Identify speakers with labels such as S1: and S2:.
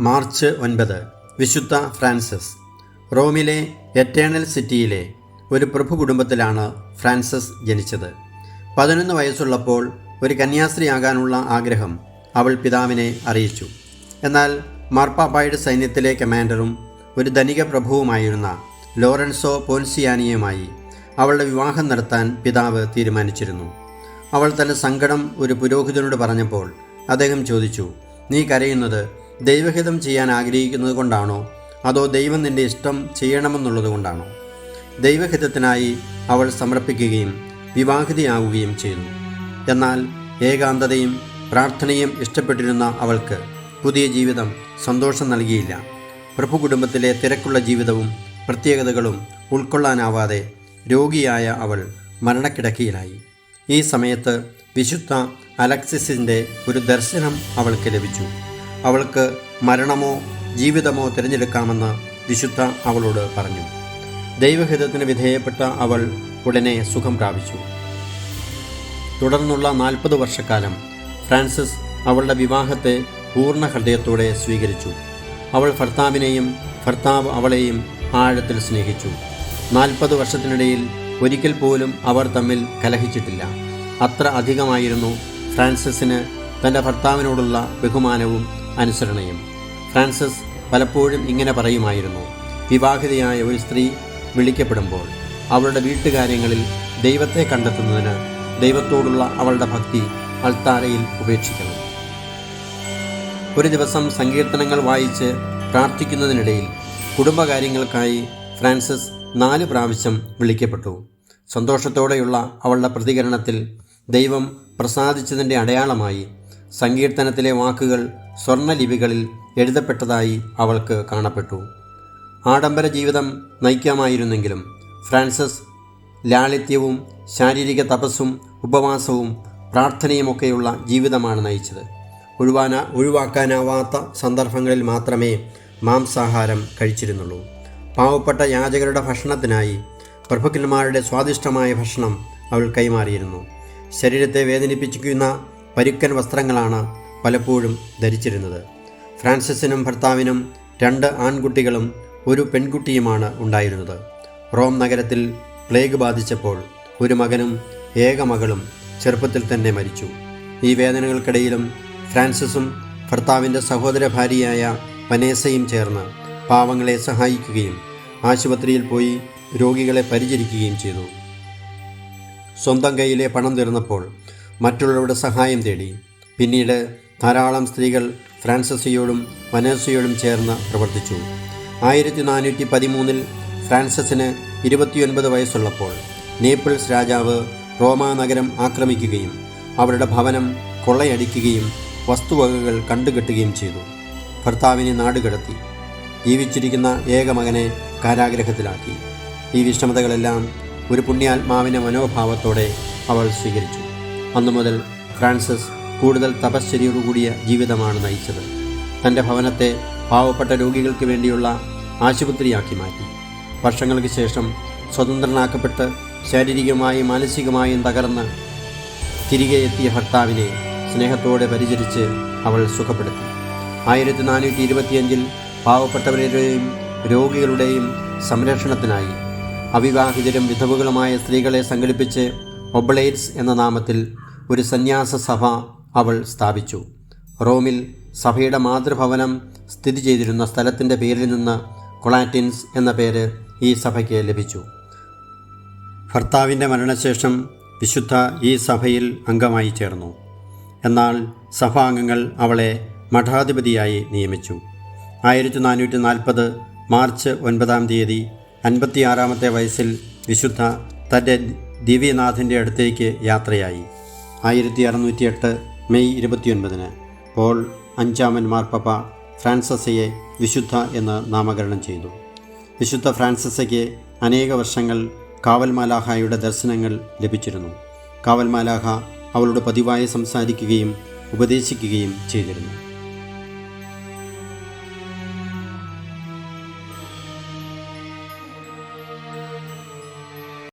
S1: March ഒൻപത് വിശുദ്ധ Francis. റോമിലെ എറ്റേണൽ സിറ്റിയിലെ ഒരു പ്രഭു കുടുംബത്തിലാണ് ഫ്രാൻസിസ് ജനിച്ചത്. പതിനൊന്ന് വയസ്സുള്ളപ്പോൾ ഒരു കന്യാസ്ത്രീയാകാനുള്ള ആഗ്രഹം അവൾ പിതാവിനെ അറിയിച്ചു. എന്നാൽ മാർപ്പാപ്പായുടെ സൈന്യത്തിലെ കമാൻഡറും ഒരു ധനിക പ്രഭുവുമായിരുന്ന ലോറൻസോ പോൻസിയാനിയുമായി അവളുടെ വിവാഹം നടത്താൻ പിതാവ് തീരുമാനിച്ചിരുന്നു. അവൾ തന്റെ സങ്കടം ഒരു പുരോഹിതനോട് പറഞ്ഞപ്പോൾ അദ്ദേഹം ചോദിച്ചു നീ കരയുന്നത് ദൈവഹിതം ചെയ്യാൻ ആഗ്രഹിക്കുന്നത് കൊണ്ടാണോ? അതോ ദൈവം നിന്റെ ഇഷ്ടം ചെയ്യണമെന്നുള്ളത് കൊണ്ടാണോ? ദൈവഹിതത്തിനായി അവൾ സമർപ്പിക്കുകയും വിവാഹിതയാവുകയും ചെയ്തു എന്നാൽ ഏകാന്തതയും പ്രാർത്ഥനയും ഇഷ്ടപ്പെട്ടിരുന്ന അവൾക്ക് പുതിയ ജീവിതം സന്തോഷം നൽകിയില്ല. പ്രഭു കുടുംബത്തിലെ തിരക്കുള്ള ജീവിതവും പ്രത്യേകതകളും ഉൾക്കൊള്ളാനാവാതെ രോഗിയായ അവൾ മരണക്കിടക്കയിലായി. ഈ സമയത്ത് വിശുദ്ധ അലക്സിസിന്റെ ഒരു ദർശനം അവൾക്ക് ലഭിച്ചു. അവൾക്ക് മരണമോ ജീവിതമോ തിരഞ്ഞെടുക്കാമെന്ന് വിശുദ്ധ അവളോട് പറഞ്ഞു. ദൈവഹിതത്തിന് വിധേയപ്പെട്ട അവൾ ഉടനെ സുഖം പ്രാപിച്ചു. തുടർന്നുള്ള നാൽപ്പത് വർഷക്കാലം ഫ്രാൻസിസ് അവളുടെ വിവാഹത്തെ പൂർണ ഹൃദയത്തോടെ സ്വീകരിച്ചു. അവൾ ഭർത്താവിനെയും ഭർത്താവ് അവളെയും ആഴത്തിൽ സ്നേഹിച്ചു. നാൽപ്പത് വർഷത്തിനിടയിൽ ഒരിക്കൽ പോലും അവർ തമ്മിൽ കലഹിച്ചിട്ടില്ല. അത്ര അധികമായിരുന്നു ഫ്രാൻസിസിന് തന്റെ ഭർത്താവിനോടുള്ള ബഹുമാനവും അനുസരണയും. ഫ്രാൻസിസ് പലപ്പോഴും ഇങ്ങനെ പറയുമായിരുന്നു വിവാഹിതയായ ഒരു സ്ത്രീ വിളിക്കപ്പെടുമ്പോൾ അവളുടെ വീട്ടുകാര്യങ്ങളിൽ ദൈവത്തെ കണ്ടെത്തുന്നതിന് ദൈവത്തോടുള്ള അവളുടെ ഭക്തി അൾത്താരയിൽ ഉപേക്ഷിക്കണം. ഒരു ദിവസം സങ്കീർത്തനങ്ങൾ വായിച്ച് പ്രാർത്ഥിക്കുന്നതിനിടയിൽ കുടുംബകാര്യങ്ങൾക്കായി ഫ്രാൻസിസ് നാല് പ്രാവശ്യം വിളിക്കപ്പെട്ടു. സന്തോഷത്തോടെയുള്ള അവളുടെ പ്രതികരണത്തിൽ ദൈവം പ്രസാദിച്ചതിന്റെ അടയാളമായി സങ്കീർത്തനത്തിലെ വാക്കുകൾ സ്വർണലിപികളിൽ എഴുതപ്പെട്ടതായി അവൾക്ക് കാണപ്പെട്ടു. ആഡംബര ജീവിതം നയിക്കാമായിരുന്നെങ്കിലും ഫ്രാൻസിസ് ലാളിത്യവും ശാരീരിക തപസ്സും ഉപവാസവും പ്രാർത്ഥനയുമൊക്കെയുള്ള ജീവിതമാണ് നയിച്ചത്. ഒഴിവാന ഒഴിവാക്കാനാവാത്ത സന്ദർഭങ്ങളിൽ മാത്രമേ മാംസാഹാരം കഴിച്ചിരുന്നുള്ളൂ. പാവപ്പെട്ട യാചകരുടെ ഭക്ഷണത്തിനായി പ്രഭുക്കന്മാരുടെ സ്വാദിഷ്ടമായ ഭക്ഷണം അവൾ കൈമാറിയിരുന്നു. ശരീരത്തെ വേദനിപ്പിക്കുന്ന പരുക്കൻ വസ്ത്രങ്ങളാണ് പലപ്പോഴും ധരിച്ചിരുന്നത്. ഫ്രാൻസിസിനും ഭർത്താവിനും രണ്ട് ആൺകുട്ടികളും ഒരു പെൺകുട്ടിയുമാണ് ഉണ്ടായിരുന്നത്. റോം നഗരത്തിൽ പ്ലേഗ് ബാധിച്ചപ്പോൾ ഒരു മകനും ഏക മകളും ചെറുപ്പത്തിൽ തന്നെ മരിച്ചു. ഈ വേദനകൾക്കിടയിലും ഫ്രാൻസിസും ഭർത്താവിന്റെ സഹോദര ഭാര്യയായ വനേസയും ചേർന്ന് പാവങ്ങളെ സഹായിക്കുകയും ആശുപത്രിയിൽ പോയി രോഗികളെ പരിചരിക്കുകയും ചെയ്തു. സ്വന്തം കയ്യിലെ പണം തീർന്നപ്പോൾ മറ്റുള്ളവരുടെ സഹായം തേടി. പിന്നീട് ധാരാളം സ്ത്രീകൾ ഫ്രാൻസസിയോടും വനേസയോടും ചേർന്ന് പ്രവർത്തിച്ചു. ആയിരത്തി നാനൂറ്റി പതിമൂന്നിൽ ഫ്രാൻസസിന് ഇരുപത്തിയൊൻപത് വയസ്സുള്ളപ്പോൾ നേപ്പിൾസ് രാജാവ് റോമാ നഗരം ആക്രമിക്കുകയും അവരുടെ ഭവനം കൊള്ളയടിക്കുകയും വസ്തുവകകൾ കണ്ടുകെട്ടുകയും ചെയ്തു. ഭർത്താവിനെ നാടുകടത്തി. ജീവിച്ചിരിക്കുന്ന ഏക മകനെ കാരാഗ്രഹത്തിലാക്കി. ഈ വിഷമതകളെല്ലാം ഒരു പുണ്യാത്മാവിന്റെ മനോഭാവത്തോടെ അവൾ സ്വീകരിച്ചു. അന്നു മുതൽ ഫ്രാൻസിസ് കൂടുതൽ തപശ്ചര്യയോടുകൂടിയ ജീവിതമാണ് നയിച്ചത്. തന്റെ ഭവനത്തെ പാവപ്പെട്ട രോഗികൾക്ക് വേണ്ടിയുള്ള ആശുപത്രിയാക്കി മാറ്റി. വർഷങ്ങൾക്ക് ശേഷം സ്വതന്ത്രനാക്കപ്പെട്ട് ശാരീരികമായും മാനസികമായും തകർന്ന് തിരികെ എത്തിയ ഭർത്താവിനെ സ്നേഹത്തോടെ പരിചരിച്ച് അവൾ സുഖപ്പെടുത്തി. ആയിരത്തി നാനൂറ്റി ഇരുപത്തിയഞ്ചിൽ പാവപ്പെട്ടവരുടെയും രോഗികളുടെയും സംരക്ഷണത്തിനായി അവിവാഹിതരും വിധവുകളുമായ സ്ത്രീകളെ സംഘടിപ്പിച്ച് ഒബ്ലേറ്റ്സ് എന്ന നാമത്തിൽ ഒരു സന്യാസ സഭ അവൾ സ്ഥാപിച്ചു. റോമിൽ സഭയുടെ മാതൃഭവനം സ്ഥിതി ചെയ്തിരുന്ന സ്ഥലത്തിന്റെ പേരിൽ നിന്ന് കൊളാറ്റിൻസ് എന്ന പേര് ഈ സഭയ്ക്ക് ലഭിച്ചു. ഭർത്താവിന്റെ മരണശേഷം വിശുദ്ധ ഈ സഭയിൽ അംഗമായി ചേർന്നു. എന്നാൽ സഭാംഗങ്ങൾ അവളെ മഠാധിപതിയായി നിയമിച്ചു. ആയിരത്തി നാനൂറ്റി നാൽപ്പത് മാർച്ച് ഒൻപതാം തീയതി അൻപത്തിയാറാമത്തെ വയസ്സിൽ വിശുദ്ധ തന്റെ ദിവ്യനാഥന്റെ അടുത്തേക്ക് യാത്രയായി. ആയിരത്തി അറുന്നൂറ്റിയെട്ട് മെയ് ഇരുപത്തിയൊൻപതിന് പോൾ അഞ്ചാമൻ മാർപ്പപ്പ ഫ്രാൻസസയെ വിശുദ്ധ എന്ന് നാമകരണം ചെയ്തു. വിശുദ്ധ ഫ്രാൻസസയ്ക്ക് അനേക വർഷങ്ങൾ കാവൽമാലാഹായുടെ ദർശനങ്ങൾ ലഭിച്ചിരുന്നു. കാവൽമാലാഹ അവളുടെ പതിവായി സംസാരിക്കുകയും ഉപദേശിക്കുകയും ചെയ്തിരുന്നു.